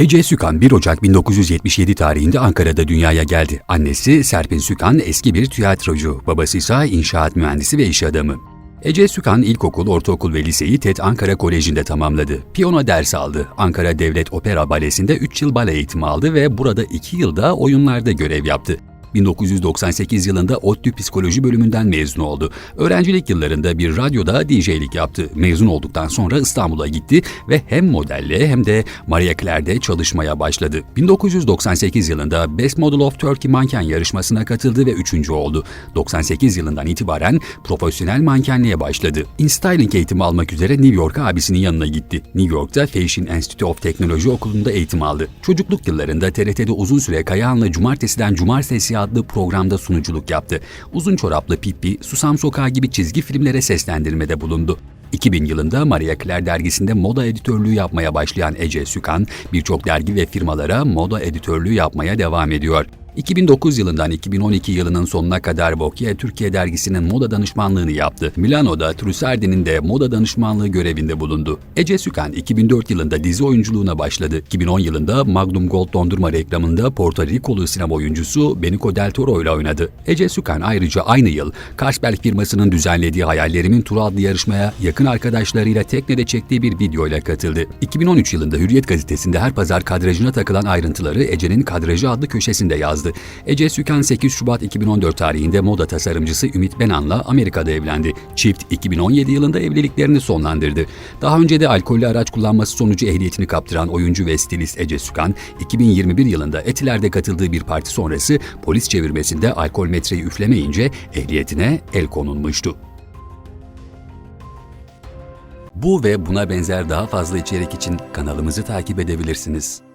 Ece Sükan 1 Ocak 1977 tarihinde Ankara'da dünyaya geldi. Annesi Serpin Sükan eski bir tiyatrocu, babası ise inşaat mühendisi ve iş adamı. Ece Sükan ilkokul, ortaokul ve liseyi TED Ankara Koleji'nde tamamladı. Piyano dersi aldı. Ankara Devlet Opera Balesi'nde 3 yıl bale eğitimi aldı ve burada 2 yılda oyunlarda görev yaptı. 1998 yılında ODTÜ Psikoloji bölümünden mezun oldu. Öğrencilik yıllarında bir radyoda DJ'lik yaptı. Mezun olduktan sonra İstanbul'a gitti ve hem modelle hem de Maria Claire'de çalışmaya başladı. 1998 yılında Best Model of Turkey manken yarışmasına katıldı ve üçüncü oldu. 98 yılından itibaren profesyonel mankenliğe başladı. InStyling eğitimi almak üzere New York'a abisinin yanına gitti. New York'ta Fashion Institute of Technology okulunda eğitim aldı. Çocukluk yıllarında TRT'de uzun süre Kayahan'la Cumartesi'den Cumartesi adlı programda sunuculuk yaptı. Uzun Çoraplı Pippi, Susam Sokağı gibi çizgi filmlere seslendirmede bulundu. 2000 yılında Maria Claire dergisinde moda editörlüğü yapmaya başlayan Ece Sükan, birçok dergi ve firmalara moda editörlüğü yapmaya devam ediyor. 2009 yılından 2012 yılının sonuna kadar Vogue Türkiye dergisinin moda danışmanlığını yaptı. Milano'da Trussardi'nin de moda danışmanlığı görevinde bulundu. Ece Sükan 2004 yılında dizi oyunculuğuna başladı. 2010 yılında Magnum Gold dondurma reklamında Porto Rikolu sinema oyuncusu Benicio Del Toro ile oynadı. Ece Sükan ayrıca aynı yıl Carlsberg firmasının düzenlediği Hayallerimin Turu adlı yarışmaya yakın arkadaşlarıyla teknede çektiği bir video ile katıldı. 2013 yılında Hürriyet gazetesinde her pazar kadrajına takılan ayrıntıları Ece'nin kadrajı adlı köşesinde yazdı. Ece Sükan 8 Şubat 2014 tarihinde moda tasarımcısı Ümit Benan'la Amerika'da evlendi. Çift 2017 yılında evliliklerini sonlandırdı. Daha önce de alkollü araç kullanması sonucu ehliyetini kaptıran oyuncu ve stilist Ece Sükan, 2021 yılında Etiler'de katıldığı bir parti sonrası polis çevirmesinde alkol metreyi üflemeyince ehliyetine el konulmuştu. Bu ve buna benzer daha fazla içerik için kanalımızı takip edebilirsiniz.